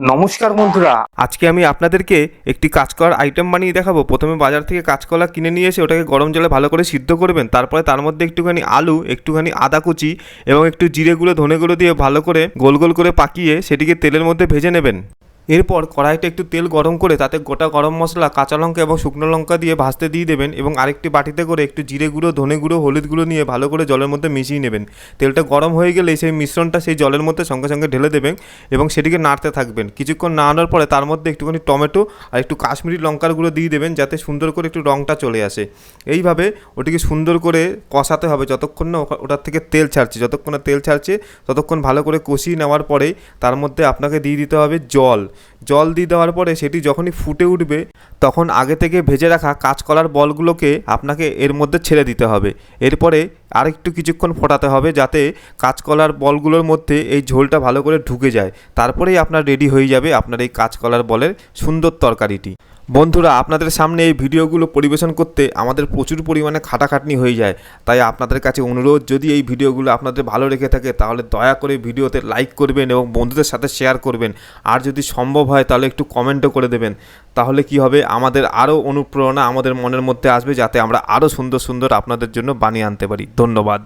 নমস্কার বন্ধুরা। আজকে আমি আপনাদেরকে একটি কাঁচকলার আইটেম বানিয়ে দেখাবো। প্রথমে বাজার থেকে কাঁচকলা কিনে নিয়ে এসে ওটাকে গরম জলে ভালো করে সিদ্ধ করবেন। তারপরে তার মধ্যে একটুখানি আলু, একটুখানি আদা কুচি এবং একটু জিরে গুঁড়ো, ধনে গুঁড়ো দিয়ে ভালো করে গোল গোল করে পাকিয়ে সেটিকে তেলের মধ্যে ভেজে নেবেন। এরপর কড়াইতে একটু তেল গরম করে তাতে গোটা গরম মশলা, কাঁচা লঙ্কা এবং শুকনো লঙ্কা দিয়ে ভাজতে দিয়ে দেবেন এবং আরেকটি বাটিতে করে একটু জিরে গুঁড়ো, ধনে গুঁড়ো, হলুদ গুঁড়ো নিয়ে ভালো করে জলের মধ্যে মিশিয়ে নেবেন। তেলটা গরম হয়ে গেলে সেই মিশ্রণটা সেই জলের মধ্যে সঙ্গে সঙ্গে ঢেলে দেবেন এবং সেটিকে নাড়তে থাকবেন। কিছুক্ষণ নাড়ানোর পরে তার মধ্যে একটুখানি টমেটো আর একটু কাশ্মীরি লঙ্কার গুঁড়ো দিয়ে দেবেন যাতে সুন্দর করে একটু রঙটা চলে আসে। এইভাবে ওটিকে সুন্দর করে কষাতে হবে যতক্ষণ না ওটার থেকে তেল ছাড়ছে। যতক্ষণ না তেল ছাড়ছে, ততক্ষণ ভালো করে কষিয়ে নেওয়ার পরেই তার মধ্যে আপনাকে দিয়ে দিতে হবে জল। জল দিয়ে দেওয়ার পরে সেটি যখনই ফুটে উঠবে, তখন আগে থেকে ভেজে রাখা কাঁচকলার বলগুলোকে আপনাকে এর মধ্যে ছেড়ে দিতে হবে। এরপরে আরেকটু কিছুক্ষণ ফোটাতে হবে যাতে কাঁচকলার বলগুলোর মধ্যে এই ঝোলটা ভালো করে ঢুকে যায়। তারপরেই আপনার রেডি হয়ে যাবে আপনার এই কাঁচকলার বলের সুন্দর তরকারিটি। বন্ধুরা, আপনাদের সামনে এই ভিডিওগুলো পরিবেশন করতে আমাদের প্রচুর পরিমাণে খাটাখাটনি হয়ে যায়। তাই আপনাদের কাছে অনুরোধ, যদি এই ভিডিওগুলো আপনাদের ভালো রেখে থাকে, তাহলে দয়া করে ভিডিওতে লাইক করবেন এবং বন্ধুদের সাথে শেয়ার করবেন। আর যদি সম্ভব হয়, তাহলে একটু কমেন্টও করে দেবেন। তাহলে কি হবে? আমাদের আরও অনুপ্রেরণা আমাদের মনের মধ্যে আসবে, যাতে আমরা আরও সুন্দর সুন্দর আপনাদের জন্য বানিয়ে আনতে পারি। ধন্যবাদ।